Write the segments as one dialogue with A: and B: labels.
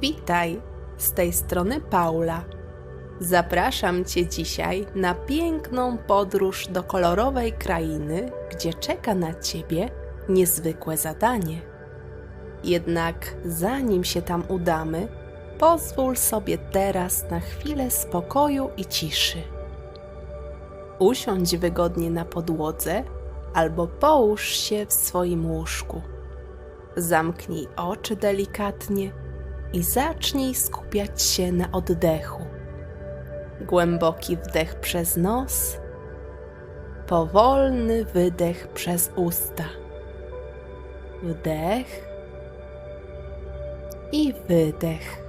A: Witaj, z tej strony Paula. Zapraszam Cię dzisiaj na piękną podróż do kolorowej krainy, gdzie czeka na Ciebie niezwykłe zadanie. Jednak zanim się tam udamy, pozwól sobie teraz na chwilę spokoju i ciszy. Usiądź wygodnie na podłodze albo połóż się w swoim łóżku. Zamknij oczy delikatnie i zacznij skupiać się na oddechu. Głęboki wdech przez nos, powolny wydech przez usta. Wdech i wydech.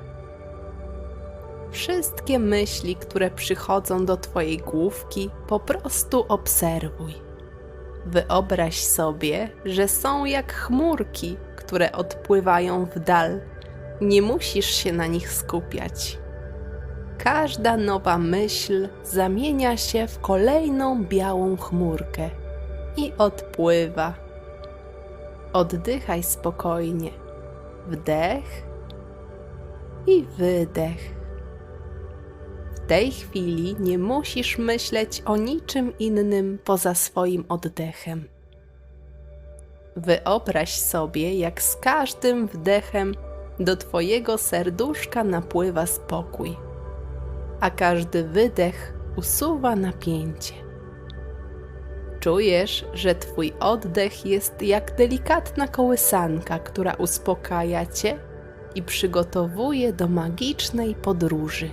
A: Wszystkie myśli, które przychodzą do Twojej główki, po prostu obserwuj. Wyobraź sobie, że są jak chmurki, które odpływają w dal. Nie musisz się na nich skupiać. Każda nowa myśl zamienia się w kolejną białą chmurkę i odpływa. Oddychaj spokojnie. Wdech i wydech. W tej chwili nie musisz myśleć o niczym innym poza swoim oddechem. Wyobraź sobie, jak z każdym wdechem do Twojego serduszka napływa spokój, a każdy wydech usuwa napięcie. Czujesz, że Twój oddech jest jak delikatna kołysanka, która uspokaja Cię i przygotowuje do magicznej podróży.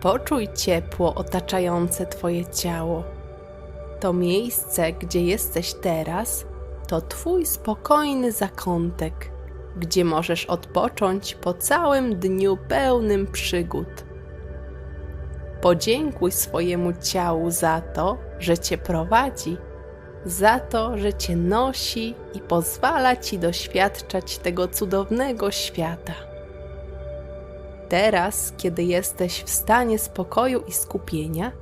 A: Poczuj ciepło otaczające Twoje ciało. To miejsce, gdzie jesteś teraz, to Twój spokojny zakątek, gdzie możesz odpocząć po całym dniu pełnym przygód. Podziękuj swojemu ciału za to, że Cię prowadzi, za to, że Cię nosi i pozwala Ci doświadczać tego cudownego świata. Teraz, kiedy jesteś w stanie spokoju i skupienia,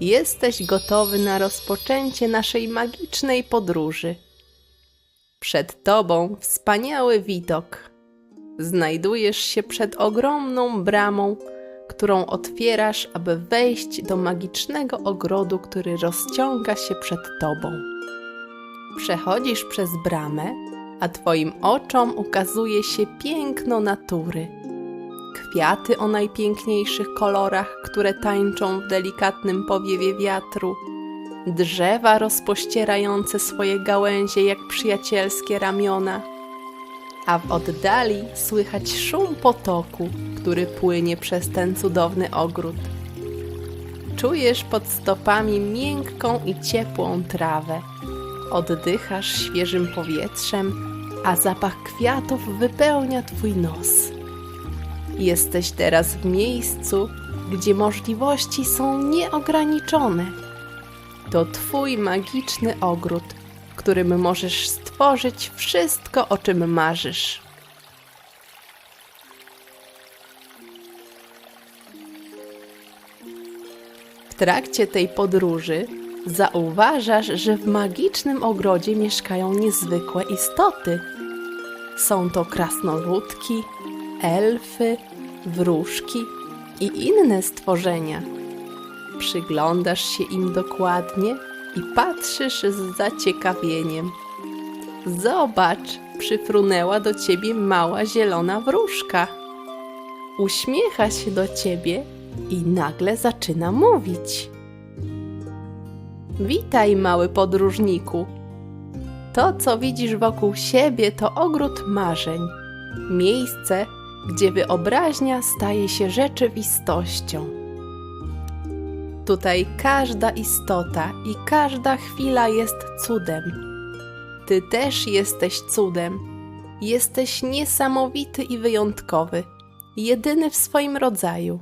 A: jesteś gotowy na rozpoczęcie naszej magicznej podróży. Przed Tobą wspaniały widok. Znajdujesz się przed ogromną bramą, którą otwierasz, aby wejść do magicznego ogrodu, który rozciąga się przed Tobą. Przechodzisz przez bramę, a Twoim oczom ukazuje się piękno natury kwiaty o najpiękniejszych kolorach, które tańczą w delikatnym powiewie wiatru, drzewa rozpościerające swoje gałęzie jak przyjacielskie ramiona, a w oddali słychać szum potoku, który płynie przez ten cudowny ogród. Czujesz pod stopami miękką i ciepłą trawę. Oddychasz świeżym powietrzem, a zapach kwiatów wypełnia twój nos. Jesteś teraz w miejscu, gdzie możliwości są nieograniczone. To Twój magiczny ogród, w którym możesz stworzyć wszystko, o czym marzysz. W trakcie tej podróży zauważasz, że w magicznym ogrodzie mieszkają niezwykłe istoty. Są to krasnoludki, elfy, wróżki i inne stworzenia. Przyglądasz się im dokładnie i patrzysz z zaciekawieniem. Zobacz, przyfrunęła do ciebie mała zielona wróżka. Uśmiecha się do ciebie i nagle zaczyna mówić. Witaj, mały podróżniku. To, co widzisz wokół siebie, to ogród marzeń. Miejsce, gdzie wyobraźnia staje się rzeczywistością. Tutaj każda istota i każda chwila jest cudem. Ty też jesteś cudem. Jesteś niesamowity i wyjątkowy, jedyny w swoim rodzaju.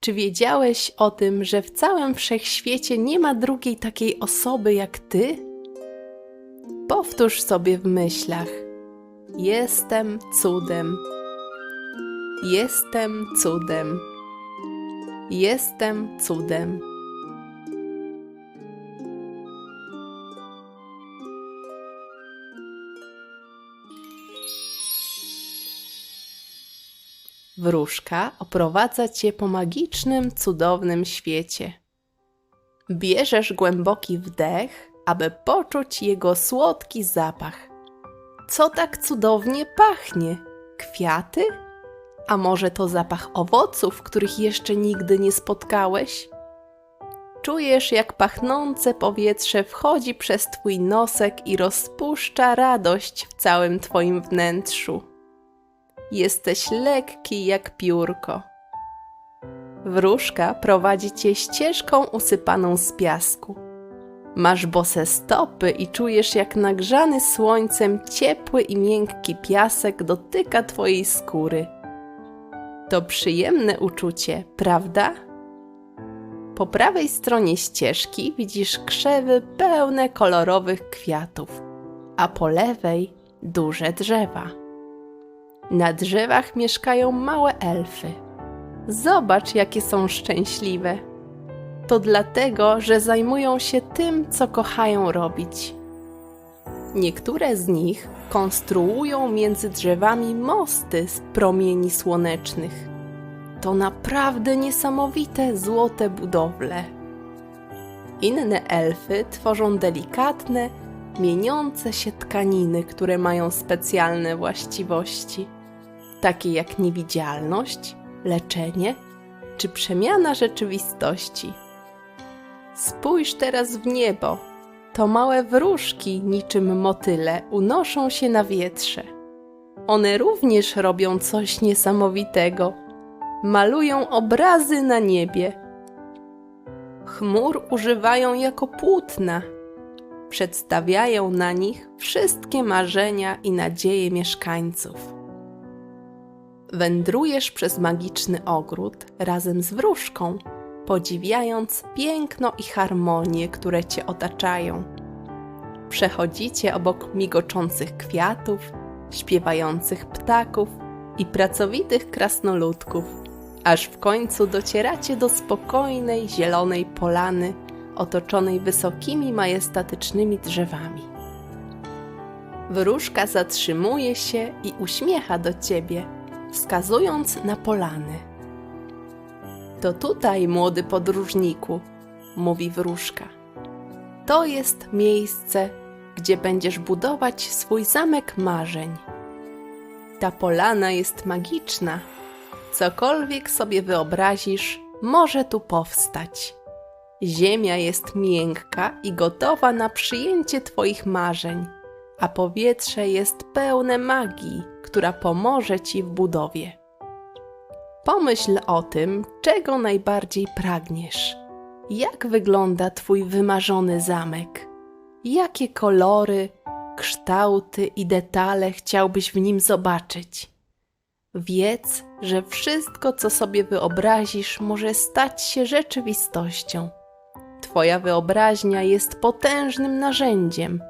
A: Czy wiedziałeś o tym, że w całym wszechświecie nie ma drugiej takiej osoby jak ty? Powtórz sobie w myślach: Jestem cudem. Jestem cudem. Jestem cudem. Wróżka oprowadza cię po magicznym, cudownym świecie. Bierzesz głęboki wdech, aby poczuć jego słodki zapach. Co tak cudownie pachnie? Kwiaty? A może to zapach owoców, których jeszcze nigdy nie spotkałeś? Czujesz, jak pachnące powietrze wchodzi przez twój nosek i rozpuszcza radość w całym twoim wnętrzu. Jesteś lekki jak piórko. Wróżka prowadzi cię ścieżką usypaną z piasku. Masz bose stopy i czujesz, jak nagrzany słońcem ciepły i miękki piasek dotyka twojej skóry. To przyjemne uczucie, prawda? Po prawej stronie ścieżki widzisz krzewy pełne kolorowych kwiatów, a po lewej duże drzewa. Na drzewach mieszkają małe elfy. Zobacz, jakie są szczęśliwe. To dlatego, że zajmują się tym, co kochają robić. Niektóre z nich konstruują między drzewami mosty z promieni słonecznych. To naprawdę niesamowite złote budowle. Inne elfy tworzą delikatne, mieniące się tkaniny, które mają specjalne właściwości, takie jak niewidzialność, leczenie czy przemiana rzeczywistości. Spójrz teraz w niebo. To małe wróżki, niczym motyle, unoszą się na wietrze. One również robią coś niesamowitego. Malują obrazy na niebie. Chmur używają jako płótna. Przedstawiają na nich wszystkie marzenia i nadzieje mieszkańców. Wędrujesz przez magiczny ogród razem z wróżką, podziwiając piękno i harmonię, które cię otaczają. Przechodzicie obok migoczących kwiatów, śpiewających ptaków i pracowitych krasnoludków, aż w końcu docieracie do spokojnej, zielonej polany, otoczonej wysokimi, majestatycznymi drzewami. Wróżka zatrzymuje się i uśmiecha do ciebie, wskazując na polany. To tutaj, młody podróżniku, mówi wróżka. To jest miejsce, gdzie będziesz budować swój zamek marzeń. Ta polana jest magiczna. Cokolwiek sobie wyobrazisz, może tu powstać. Ziemia jest miękka i gotowa na przyjęcie Twoich marzeń, a powietrze jest pełne magii, która pomoże Ci w budowie. Pomyśl o tym, czego najbardziej pragniesz. Jak wygląda Twój wymarzony zamek? Jakie kolory, kształty i detale chciałbyś w nim zobaczyć? Wiedz, że wszystko, co sobie wyobrazisz, może stać się rzeczywistością. Twoja wyobraźnia jest potężnym narzędziem,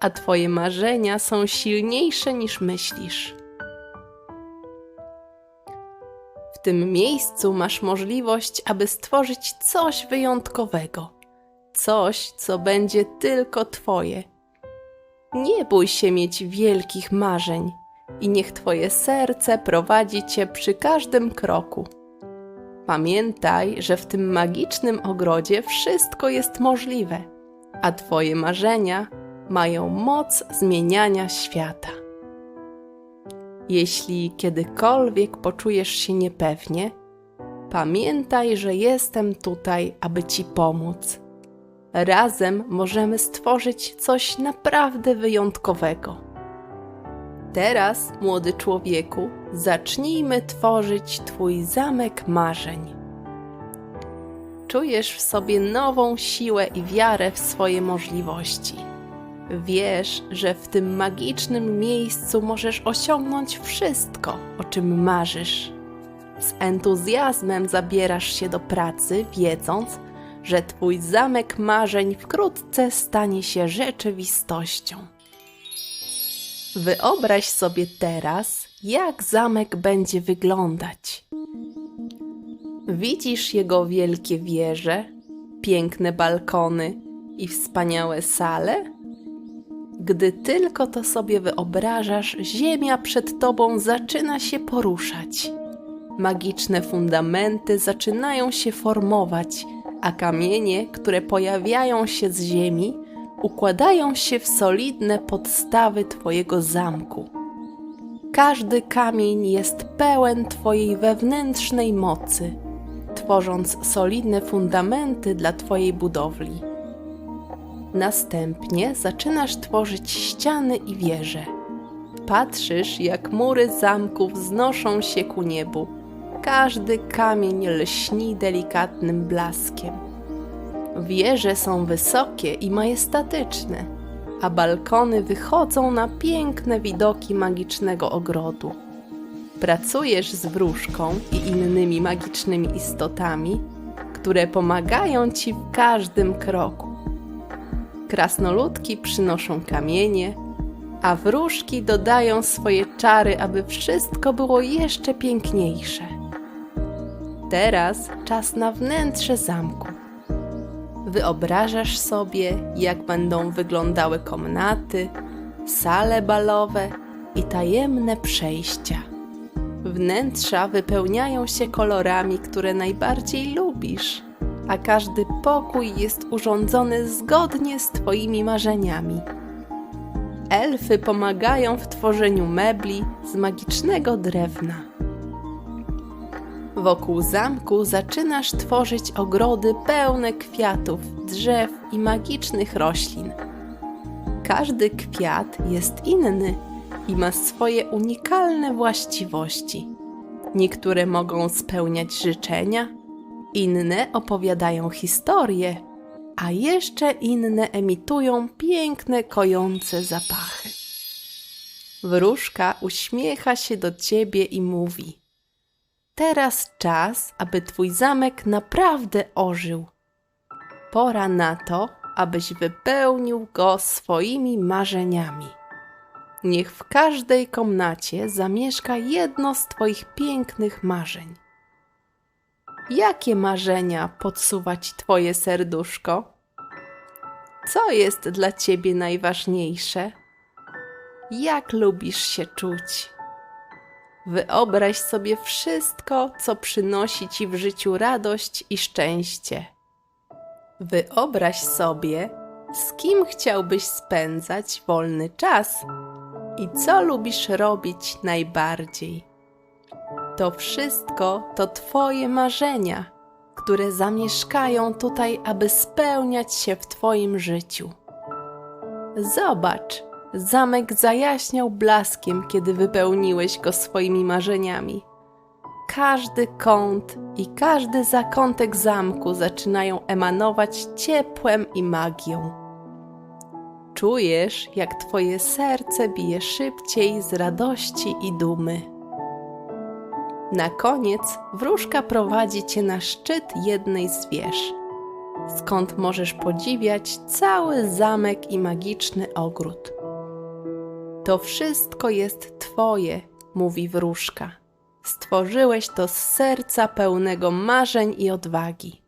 A: a Twoje marzenia są silniejsze niż myślisz. W tym miejscu masz możliwość, aby stworzyć coś wyjątkowego, coś, co będzie tylko Twoje. Nie bój się mieć wielkich marzeń i niech Twoje serce prowadzi Cię przy każdym kroku. Pamiętaj, że w tym magicznym ogrodzie wszystko jest możliwe, a Twoje marzenia mają moc zmieniania świata. Jeśli kiedykolwiek poczujesz się niepewnie, pamiętaj, że jestem tutaj, aby Ci pomóc. Razem możemy stworzyć coś naprawdę wyjątkowego. Teraz, młody człowieku, zacznijmy tworzyć Twój zamek marzeń. Czujesz w sobie nową siłę i wiarę w swoje możliwości. Wiesz, że w tym magicznym miejscu możesz osiągnąć wszystko, o czym marzysz. Z entuzjazmem zabierasz się do pracy, wiedząc, że Twój zamek marzeń wkrótce stanie się rzeczywistością. Wyobraź sobie teraz, jak zamek będzie wyglądać. Widzisz jego wielkie wieże, piękne balkony i wspaniałe sale? Gdy tylko to sobie wyobrażasz, ziemia przed tobą zaczyna się poruszać. magiczne fundamenty zaczynają się formować, a kamienie, które pojawiają się z ziemi, układają się w solidne podstawy Twojego zamku. Każdy kamień jest pełen Twojej wewnętrznej mocy, tworząc solidne fundamenty dla Twojej budowli. Następnie zaczynasz tworzyć ściany i wieże. Patrzysz, jak mury zamku wznoszą się ku niebu. Każdy kamień lśni delikatnym blaskiem. Wieże są wysokie i majestatyczne, a balkony wychodzą na piękne widoki magicznego ogrodu. Pracujesz z wróżką i innymi magicznymi istotami, które pomagają ci w każdym kroku. Krasnoludki przynoszą kamienie, a wróżki dodają swoje czary, aby wszystko było jeszcze piękniejsze. Teraz czas na wnętrze zamku. Wyobrażasz sobie, jak będą wyglądały komnaty, sale balowe i tajemne przejścia. Wnętrza wypełniają się kolorami, które najbardziej lubisz, a każdy pokój jest urządzony zgodnie z Twoimi marzeniami. Elfy pomagają w tworzeniu mebli z magicznego drewna. Wokół zamku zaczynasz tworzyć ogrody pełne kwiatów, drzew i magicznych roślin. Każdy kwiat jest inny i ma swoje unikalne właściwości. Niektóre mogą spełniać życzenia, inne opowiadają historie, a jeszcze inne emitują piękne, kojące zapachy. Wróżka uśmiecha się do ciebie i mówi: Teraz czas, aby twój zamek naprawdę ożył. Pora na to, abyś wypełnił go swoimi marzeniami. Niech w każdej komnacie zamieszka jedno z Twoich pięknych marzeń. Jakie marzenia podsuwa Ci Twoje serduszko? Co jest dla Ciebie najważniejsze? Jak lubisz się czuć? Wyobraź sobie wszystko, co przynosi Ci w życiu radość i szczęście. Wyobraź sobie, z kim chciałbyś spędzać wolny czas i co lubisz robić najbardziej. To wszystko to Twoje marzenia, które zamieszkają tutaj, aby spełniać się w Twoim życiu. Zobacz, zamek zajaśniał blaskiem, kiedy wypełniłeś go swoimi marzeniami. Każdy kąt i każdy zakątek zamku zaczynają emanować ciepłem i magią. Czujesz, jak Twoje serce bije szybciej z radości i dumy. Na koniec wróżka prowadzi Cię na szczyt jednej z wież, skąd możesz podziwiać cały zamek i magiczny ogród. To wszystko jest Twoje, mówi wróżka. Stworzyłeś to z serca pełnego marzeń i odwagi.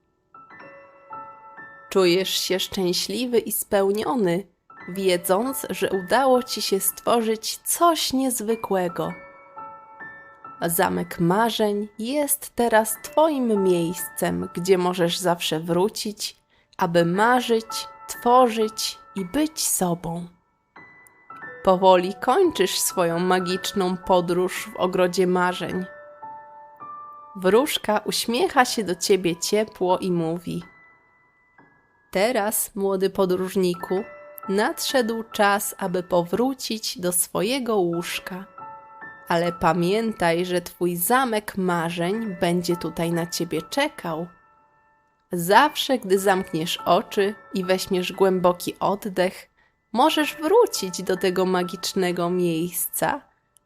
A: Czujesz się szczęśliwy i spełniony, wiedząc, że udało ci się stworzyć coś niezwykłego. Zamek marzeń jest teraz Twoim miejscem, gdzie możesz zawsze wrócić, aby marzyć, tworzyć i być sobą. Powoli kończysz swoją magiczną podróż w ogrodzie marzeń. Wróżka uśmiecha się do ciebie ciepło i mówi: Teraz, młody podróżniku, nadszedł czas, aby powrócić do swojego łóżka. Ale pamiętaj, że twój zamek marzeń będzie tutaj na ciebie czekał. Zawsze, gdy zamkniesz oczy i weźmiesz głęboki oddech, możesz wrócić do tego magicznego miejsca,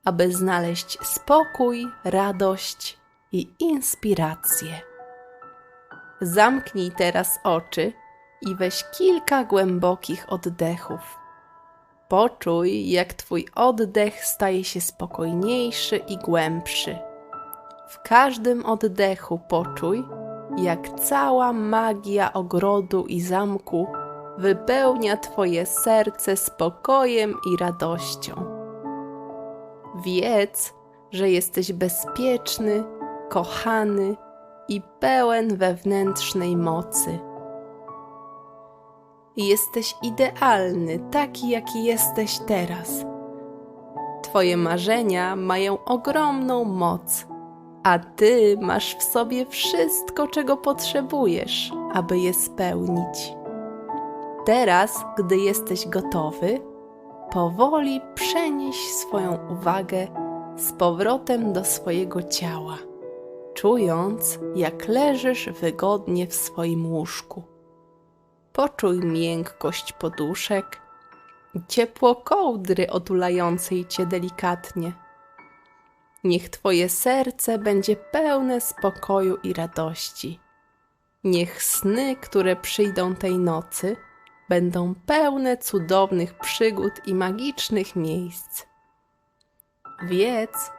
A: aby znaleźć spokój, radość i inspirację. Zamknij teraz oczy i weź kilka głębokich oddechów. Poczuj, jak Twój oddech staje się spokojniejszy i głębszy. W każdym oddechu poczuj, jak cała magia ogrodu i zamku wypełnia Twoje serce spokojem i radością. Wiedz, że jesteś bezpieczny, kochany i pełen wewnętrznej mocy. Jesteś idealny, taki jaki jesteś teraz. Twoje marzenia mają ogromną moc, a ty masz w sobie wszystko, czego potrzebujesz, aby je spełnić. Teraz, gdy jesteś gotowy, powoli przenieś swoją uwagę z powrotem do swojego ciała, czując, jak leżysz wygodnie w swoim łóżku. Poczuj miękkość poduszek ciepło kołdry otulającej cię delikatnie. Niech Twoje serce będzie pełne spokoju i radości. Niech sny, które przyjdą tej nocy, będą pełne cudownych przygód i magicznych miejsc. Wiedz,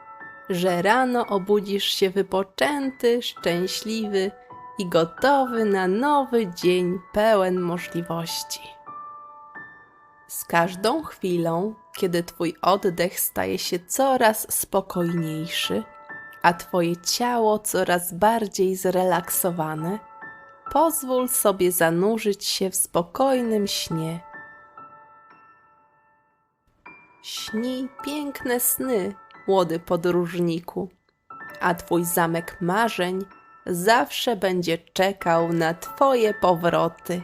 A: że rano obudzisz się wypoczęty, szczęśliwy i gotowy na nowy dzień pełen możliwości. Z każdą chwilą, kiedy Twój oddech staje się coraz spokojniejszy, a Twoje ciało coraz bardziej zrelaksowane, pozwól sobie zanurzyć się w spokojnym śnie. Śnij piękne sny, młody podróżniku, a Twój zamek marzeń zawsze będzie czekał na Twoje powroty.